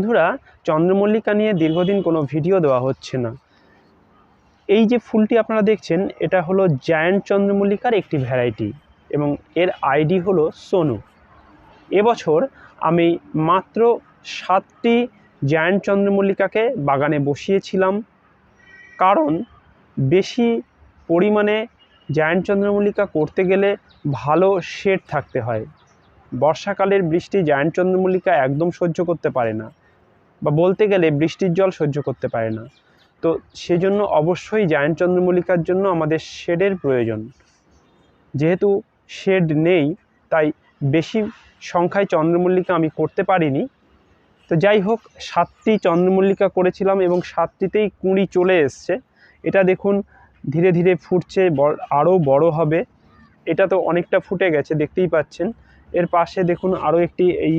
বন্ধুরা, চন্দ্রমল্লিকা নিয়ে দীর্ঘদিন কোনো ভিডিও দেওয়া হচ্ছে না। এই যে ফুলটি আপনারা দেখছেন, এটা হলো জায়ান্ট চন্দ্রমল্লিকার একটি ভ্যারাইটি এবং এর আইডি হলো সোনু। এবছর আমি মাত্র সাতটি জায়ান্ট চন্দ্রমল্লিকাকে বাগানে বসিয়েছিলাম, কারণ বেশি পরিমাণে জায়ান্ট চন্দ্রমল্লিকা করতে গেলে ভালো শেড থাকতে হয়। বর্ষাকালের বৃষ্টি জায়ান্ট চন্দ্রমল্লিকা একদম সহ্য করতে পারে না। বা বলতে গেলে বৃষ্টির জল সহ্য করতে পারে না। তো সেজন্য অবশ্যই জায়ান্ট চন্দ্রমল্লিকার জন্য আমাদের শেডের প্রয়োজন। যেহেতু শেড নেই, তাই বেশি সংখ্যায় চন্দ্রমল্লিকা আমি করতে পারিনি। তো যাই হোক, সাতটি চন্দ্রমল্লিকা করেছিলাম এবং সাতটিতেই কুঁড়ি চলে এসছে। এটা দেখুন, ধীরে ধীরে ফুটছে আরও বড় হবে। এটা তো অনেকটা ফুটে গেছে, দেখতেই পাচ্ছেন। এর পাশে দেখুন, আরও একটি এই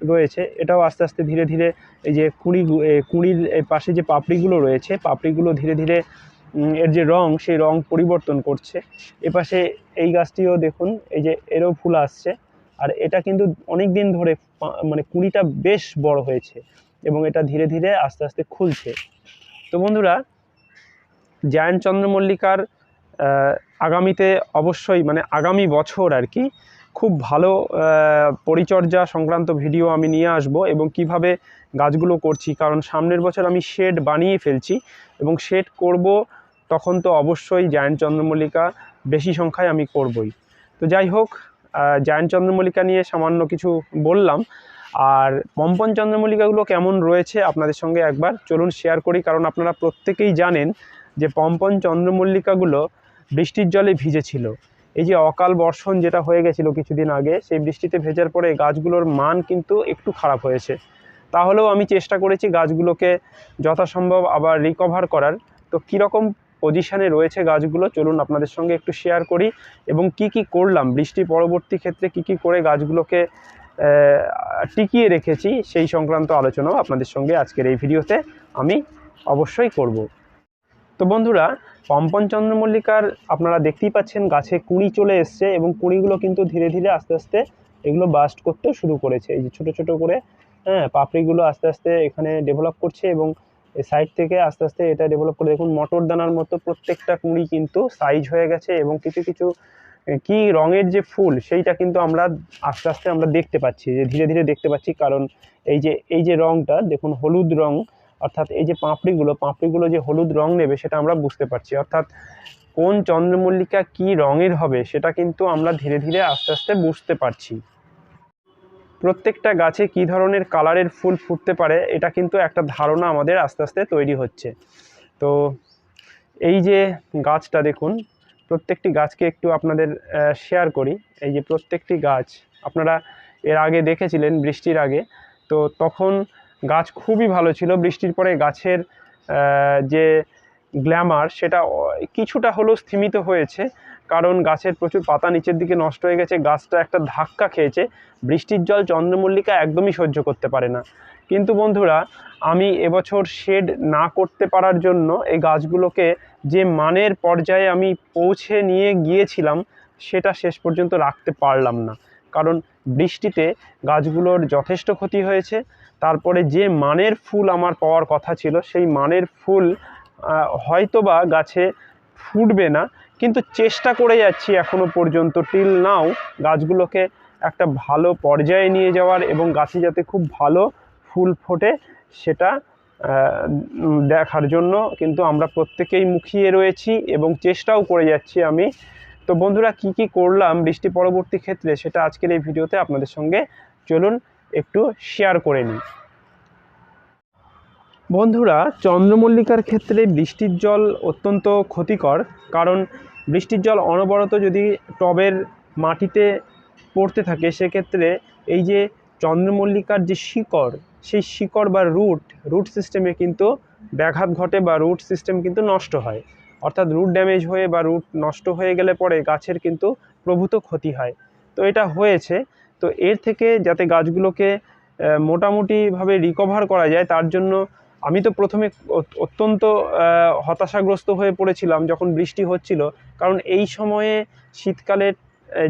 রয়েছে, এটাও আস্তে আস্তে ধীরে ধীরে এই যে কুঁড়ি কুঁড়ির পাশে যে পাপড়িগুলো রয়েছে, পাপড়িগুলো ধীরে ধীরে এর যে রং, সেই রং পরিবর্তন করছে। এপাশে এই গাছটিও দেখুন, এই যে এরও ফুল আসছে। আর এটা কিন্তু অনেক দিন ধরে মানে কুঁড়িটা বেশ বড় হয়েছে এবং এটা ধীরে ধীরে আস্তে আস্তে খুলছে। তো বন্ধুরা জায়ান্ট চন্দ্রমল্লিকার আগামীতে অবশ্যই মানে আগামী বছর আর কি খুব ভালো পরিচর্যা সংক্রান্ত ভিডিও আমি নিয়ে আসব এবং কীভাবে গাছগুলো করছি। কারণ সামনের বছর আমি শেড বানিয়ে ফেলছি এবং শেড করব তখন তো অবশ্যই জায়ান্ট চন্দ্রমল্লিকা বেশি সংখ্যায় আমি করবই। তো যাই হোক জায়ান্ট চন্দ্রমল্লিকা নিয়ে সামান্য কিছু বললাম। আর পম্পন চন্দ্রমল্লিকাগুলো কেমন রয়েছে আপনাদের সঙ্গে একবার চলুন শেয়ার করি, কারণ আপনারা প্রত্যেকেই জানেন যে পম্পন চন্দ্রমল্লিকাগুলো বৃষ্টির জলে ভিজেছিল। এই যে অকাল বর্ষণ যেটা হয়ে গেছিল কিছুদিন আগে, সেই বৃষ্টিতে ভেজার পরে গাছগুলোর মান কিন্তু একটু খারাপ হয়েছে। তাহলেও আমি চেষ্টা করেছি গাছগুলোকে যথাসম্ভব আবার রিকভার করার। তো কীরকম পজিশানে রয়েছে গাছগুলো, চলুন আপনাদের সঙ্গে একটু শেয়ার করি এবং কি কি করলাম। বৃষ্টি পরবর্তী ক্ষেত্রে কি কি করে গাছগুলোকে টিকিয়ে রেখেছি, সেই সংক্রান্ত আলোচনাও আপনাদের সঙ্গে আজকের এই ভিডিওতে আমি অবশ্যই করব। তো বন্ধুরা, পম্পন চন্দ্রমল্লিকার আপনারা দেখতেই পাচ্ছেন গাছে কুঁড়ি চলে এসছে এবং কুঁড়িগুলো কিন্তু ধীরে ধীরে আস্তে আস্তে এগুলো বাস্ট করতে শুরু করেছে। এই যে ছোটো ছোটো করে হ্যাঁ পাপড়িগুলো আস্তে আস্তে এখানে ডেভেলপ করছে এবং সাইড থেকে আস্তে আস্তে এটা ডেভেলপ করে, দেখুন, মটর দানার মতো প্রত্যেকটা কুঁড়ি কিন্তু সাইজ হয়ে গেছে এবং কিছু কিছু কি রঙের যে ফুল সেইটা কিন্তু আমরা আস্তে আস্তে আমরা দেখতে পাচ্ছি, যে ধীরে ধীরে দেখতে পাচ্ছি। কারণ এই যে এই যে রঙটা দেখুন, হলুদ রং অর্থাৎ এই যে পাপড়িগুলো পাপড়িগুলো যে হলুদ রং নেবে সেটা আমরা বুঝতে পারছি। অর্থাৎ কোন চন্দ্রমল্লিকা কি রঙের হবে সেটা কিন্তু আমরা ধীরে ধীরে আস্তে আস্তে বুঝতে পারছি। প্রত্যেকটা গাছে কি ধরনের কালারের ফুল ফুটতে পারে, এটা কিন্তু একটা ধারণা আমাদের আস্তে আস্তে তৈরি হচ্ছে। তো এই যে গাছটা দেখুন, প্রত্যেকটি গাছকে একটু আপনাদের শেয়ার করি। এই যে প্রত্যেকটি গাছ, আপনারা এর আগে দেখেছিলেন বৃষ্টির আগে, তো তখন গাছ খুবই ভালো ছিল। বৃষ্টির পরে গাছের যে গ্ল্যামার সেটা কিছুটা হলেও স্থিমিত হয়েছে। কারণ গাছের প্রচুর পাতা নিচের দিকে নষ্ট হয়ে গেছে, গাছটা একটা ধাক্কা খেয়েছে। বৃষ্টির জল চন্দ্রমল্লিকা একদমই সহ্য করতে পারে না। কিন্তু বন্ধুরা, আমি এবছর শেড না করতে পারার জন্য এই গাছগুলোকে যে মানের পর্যায়ে আমি পৌঁছে নিয়ে গিয়েছিলাম, সেটা শেষ পর্যন্ত রাখতে পারলাম না। কারণ বৃষ্টিতে গাছগুলোর যথেষ্ট ক্ষতি হয়েছে। তারপরে যে মানের ফুল আমার পাওয়ার কথা ছিল, সেই মানের ফুল হয়তোবা গাছে ফুটবে না, কিন্তু চেষ্টা করে যাচ্ছি এখনও পর্যন্ত টিল নাও গাছগুলোকে একটা ভালো পর্যায়ে নিয়ে যাওয়ার এবং গাছে যাতে খুব ভালো ফুল ফোটে সেটা দেখার জন্য কিন্তু আমরা প্রত্যেকেই মুখিয়ে রয়েছি এবং চেষ্টাও করে যাচ্ছি আমি। তো বন্ধুরা, কি কি করলাম বৃষ্টি পরবর্তী ক্ষেত্রে সেটা আজকের এই ভিডিওতে আপনাদের সঙ্গে। চলুন একটু শেয়ার করে নিই। বন্ধুরা, চন্দ্রমল্লিকার ক্ষেত্রে বৃষ্টির জল অত্যন্ত ক্ষতিকর, কারণ বৃষ্টির জল অনবরত যদি টবের মাটিতে পড়তে থাকে, সেক্ষেত্রে এই যে চন্দ্রমল্লিকার যে শিকড়, সেই শিকড় বা রুট রুট সিস্টেমে কিন্তু ব্যাঘাত ঘটে বা রুট সিস্টেম কিন্তু নষ্ট হয়। অর্থাৎ রুট ড্যামেজ হয়ে বা রুট নষ্ট হয়ে গেলে পরে গাছের কিন্তু প্রভূত ক্ষতি হয়। তো এটা হয়েছে। তো এর থেকে যাতে গাছগুলোকে মোটামুটিভাবে রিকভার করা যায়, তার জন্য আমি তো প্রথমে অত্যন্ত হতাশাগ্রস্ত হয়ে পড়েছিলাম যখন বৃষ্টি হচ্ছিল কারণ এই সময়ে, শীতকালের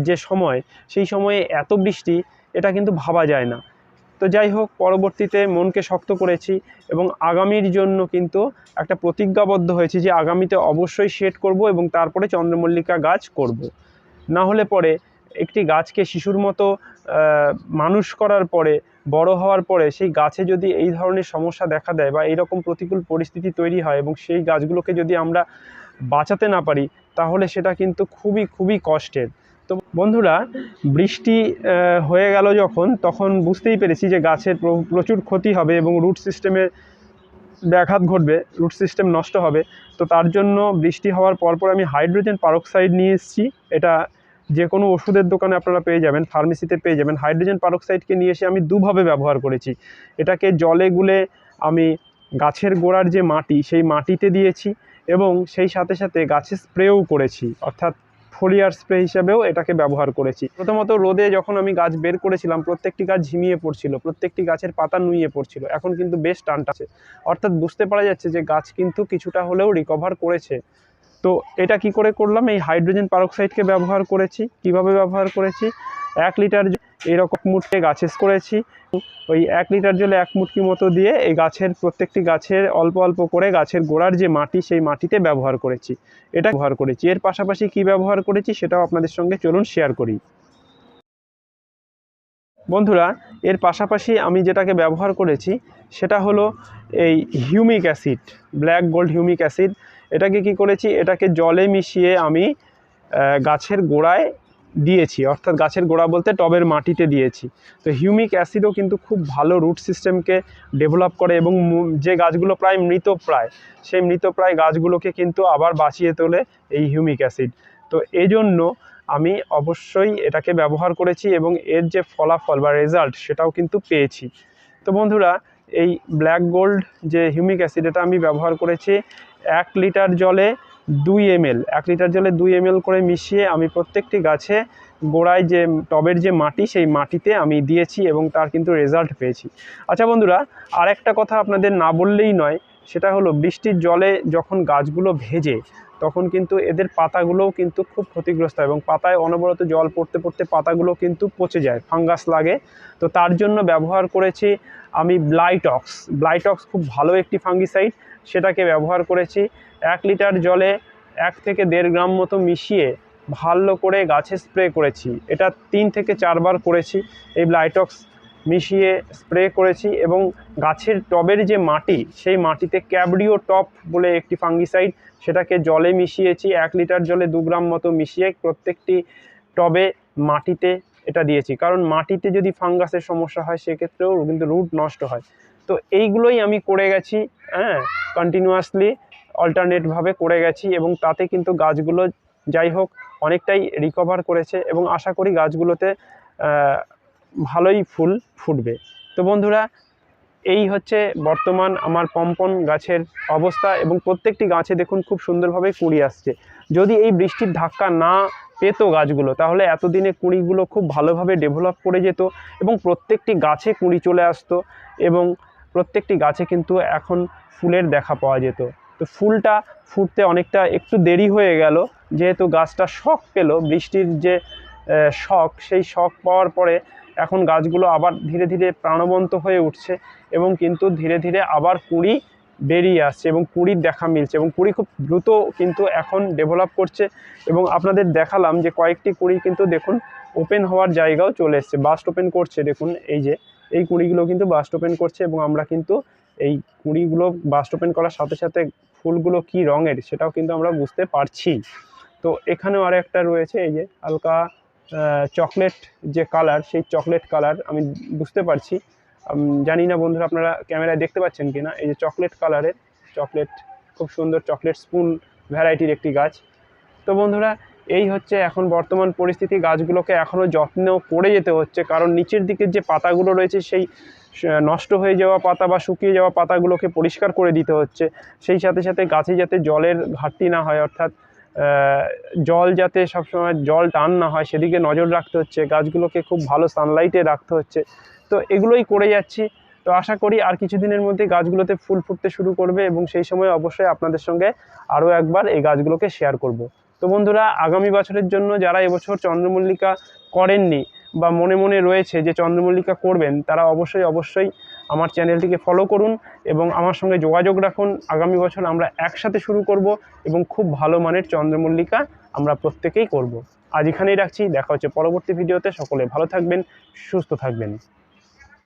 যে সময়, সেই সময়ে এত বৃষ্টি, এটা কিন্তু ভাবা যায় না তো যাই হোক, পরবর্তীতে মনকে শক্ত করেছি এবং আগামীর জন্য কিন্তু একটা প্রতিজ্ঞাবদ্ধ হয়েছি যে আগামীতে অবশ্যই শেড করব এবং তারপরে চন্দ্রমল্লিকা গাছ করব। না হলে পরে একটি গাছকে শিশুর মতো মানুষ করার পরে, বড় হওয়ার পরে সেই গাছে যদি এই ধরনের সমস্যা দেখা দেয় বা এইরকম প্রতিকূল পরিস্থিতি তৈরি হয় এবং সেই গাছগুলোকে যদি আমরা বাঁচাতে না পারি, তাহলে সেটা কিন্তু খুবই খুবই কষ্টের। তো বন্ধুরা, বৃষ্টি হয়ে গেল যখন, তখন বুঝতেই পেরেছি যে গাছের প্রচুর ক্ষতি হবে এবং রুট সিস্টেমের ব্যাঘাত ঘটবে, রুট সিস্টেম নষ্ট হবে। তো তার জন্য বৃষ্টি হওয়ার পরপর আমি হাইড্রোজেন পারক্সাইড নিয়ে এসেছি। এটা যে কোনো ওষুধের দোকানে আপনারা পেয়ে যাবেন ফার্মেসিতে পেয়ে যাবেন। হাইড্রোজেন পারক্সাইডকে নিয়ে এসে আমি দুভাবে ব্যবহার করেছি। এটাকে জলে গুলে আমি গাছের গোড়ার যে মাটি, সেই মাটিতে দিয়েছি এবং সেই সাথে সাথে গাছে স্প্রেও করেছি। অর্থাৎ ফোলিয়ার স্প্রে হিসাবেও এটাকে ব্যবহার করেছি। প্রথমত রোদে যখন আমি গাছ বের করেছিলাম, প্রত্যেকটি গাছ ঝিমিয়ে পড়ছিল, প্রত্যেকটি গাছের পাতা নুয়ে পড়ছিল। এখন কিন্তু বেশ টানটাছে অর্থাৎ বুঝতে পারা যাচ্ছে যে গাছ কিন্তু কিছুটা হলেও রিকভার করেছে। তো এটা কি করে করলাম? এই হাইড্রোজেন পারক্সাইডকে ব্যবহার করেছি। কীভাবে ব্যবহার করেছি? এক লিটার এরকম মুটকে গাছে করেছি। ওই এক লিটার জলে এক মুটকি মতো দিয়ে এই গাছের, প্রত্যেকটি গাছের অল্প অল্প করে গাছের গোড়ার যে মাটি, সেই মাটিতে ব্যবহার করেছি। এটা ব্যবহার করেছি। এর পাশাপাশি কি ব্যবহার করেছি সেটাও আপনাদের সঙ্গে চলুন শেয়ার করি। বন্ধুরা, এর পাশাপাশি আমি যেটাকে ব্যবহার করেছি, সেটা হলো এই humic acid black gold humic acid এটাকে কি করেছি? এটাকে জলে মিশিয়ে আমি গাছের গোড়ায় দিয়েছি। অর্থাৎ গাছের গোড়া বলতে টবের মাটিতে দিয়েছি। তো হিউমিক অ্যাসিডও কিন্তু খুব ভালো রুট সিস্টেমকে ডেভেলপ করে এবং যে গাছগুলো প্রায় মৃতপ্রায় সেই মৃতপ্রায় গাছগুলোকে কিন্তু আবার বাঁচিয়ে তোলে এই হিউমিক অ্যাসিড। তো এই জন্য আমি অবশ্যই এটাকে ব্যবহার করেছি এবং এর যে ফলাফল বা রেজাল্ট সেটাও কিন্তু পেয়েছি। তো বন্ধুরা এই ব্ল্যাক গোল্ড যে হিউমিক অ্যাসিড এটা আমি ব্যবহার করেছি এক লিটার জলে দুই এমএল এক লিটার জলে দুই এমএল করে মিশিয়ে আমি প্রত্যেকটি গাছে গোড়ায় যে টবের যে মাটি, সেই মাটিতে আমি দিয়েছি এবং তার কিন্তু রেজাল্ট পেয়েছি। আচ্ছা বন্ধুরা আর একটা কথা আপনাদের না বললেই নয়, সেটা হলো বৃষ্টির জলে যখন গাছগুলো ভেজে তখন কিন্তু এদের পাতাগুলোও কিন্তু খুব ক্ষতিগ্রস্ত হয় এবং পাতায় অনবরত জল পড়তে পড়তে পাতাগুলো কিন্তু পচে যায়, ফাঙ্গাস লাগে। তো তার জন্য ব্যবহার করেছি আমি ব্লাইটক্স ব্লাইটক্স খুব ভালো একটি ফাঙ্গিসাইড, সেটাকে ব্যবহার করেছি এক লিটার জলে এক থেকে দেড় গ্রাম মতো মিশিয়ে ভালো করে গাছে স্প্রে করেছি। এটা তিন থেকে চারবার করেছি এই ব্লাইটক্স মিশিয়ে স্প্রে করেছি এবং গাছের টবের যে মাটি, সেই মাটিতে ক্যাবরিও টপ বলে একটি ফাঙ্গিসাইড, সেটাকে জলে মিশিয়েছি, এক লিটার জলে দু গ্রাম মতো মিশিয়ে প্রত্যেকটি টবে মাটিতে এটা দিয়েছি। কারণ মাটিতে যদি ফাঙ্গাসের সমস্যা হয়, সেক্ষেত্রেও কিন্তু রুট নষ্ট হয়। তো এইগুলোই আমি করে গেছি হ্যাঁ কন্টিনিউয়াসলি অল্টারনেটভাবে করে গেছি এবং তাতে কিন্তু গাছগুলো যাই হোক, অনেকটাই রিকভার করেছে এবং আশা করি গাছগুলোতে ভালোই ফুল ফুটবে। তো বন্ধুরা, এই হচ্ছে বর্তমান আমার পম্পন গাছের অবস্থা এবং প্রত্যেকটি গাছে দেখুন খুব সুন্দরভাবে কুঁড়ি আসছে। যদি এই বৃষ্টির ধাক্কা না পেতো গাছগুলো, তাহলে এতদিনে কুঁড়িগুলো খুব ভালোভাবে ডেভেলপ করে যেত এবং প্রত্যেকটি গাছে কুঁড়ি চলে আসতো এবং প্রত্যেকটি গাছে কিন্তু এখন ফুলের দেখা পাওয়া যেত। তো ফুলটা ফুটতে অনেকটা একটু দেরি হয়ে গেল, যেহেতু গাছটা শখ পেল। বৃষ্টির যে শখ, সেই শখ পাওয়ার পরে এখন গাছগুলো আবার ধীরে ধীরে প্রাণবন্ত হয়ে উঠছে এবং কিন্তু ধীরে ধীরে আবার কুঁড়ি বেরিয়ে আসছে এবং কুঁড়ির দেখা মিলছে এবং কুঁড়ি খুব দ্রুত কিন্তু এখন ডেভেলপ করছে এবং আপনাদের দেখালাম যে কয়েকটি কুঁড়ি কিন্তু দেখুন ওপেন হওয়ার জায়গাও চলে এসছে বাস্ট ওপেন করছে, দেখুন এই যে, এই কুঁড়িগুলো কিন্তু বাস্ট ওপেন করছে এবং আমরা কিন্তু এই কুঁড়িগুলো বাস্ট ওপেন করার সাথে সাথে ফুলগুলো কি রঙের সেটাও কিন্তু আমরা বুঝতে পারছি। তো এখানেও আর একটা রয়েছে, এই যে হালকা চকলেট যে কালার সেই চকলেট কালার আমি বুঝতে পারছি। জানি না বন্ধুরা আপনারা ক্যামেরায় দেখতে পাচ্ছেন কি না এই যে চকলেট কালারের চকলেট খুব সুন্দর চকলেট স্পুন ভ্যারাইটির একটি গাছ। তো বন্ধুরা, এই হচ্ছে এখন বর্তমান পরিস্থিতি। গাছগুলোকে এখনও যত্ন করে যেতে হচ্ছে। কারণ নিচের দিকের যে পাতাগুলো রয়েছে, সেই নষ্ট হয়ে যাওয়া পাতা বা শুকিয়ে যাওয়া পাতাগুলোকে পরিষ্কার করে দিতে হচ্ছে। সেই সাথে সাথে গাছে যাতে জলের ঘাটতি না হয়, অর্থাৎ জল যাতে সবসময় জল টান না হয়, সেদিকে নজর রাখতে হচ্ছে, গাছগুলোকে খুব ভালো সানলাইটে রাখতে হচ্ছে। তো এগুলোই করে যাচ্ছি। তো আশা করি আর কিছুদিনের মধ্যে গাছগুলোতে ফুল ফুটতে শুরু করবে এবং সেই সময় অবশ্যই আপনাদের সঙ্গে আরও একবার এই গাছগুলোকে শেয়ার করব। তো বন্ধুরা, আগামী বছরের জন্য যারা এবছর চন্দ্রমল্লিকা করেননি বা মনে মনে রয়েছে যে চন্দ্রমল্লিকা করবেন, তারা অবশ্যই অবশ্যই আমার চ্যানেলটিকে ফলো করুন এবং আমার সঙ্গে যোগাযোগ রাখুন। আগামী বছর আমরা একসাথে শুরু করব এবং খুব ভালো মানের চন্দ্রমল্লিকা আমরা প্রত্যেকেই করব। আজ এখানেই রাখছি। দেখা হচ্ছে পরবর্তী ভিডিওতে। সকলে ভালো থাকবেন, সুস্থ থাকবেন।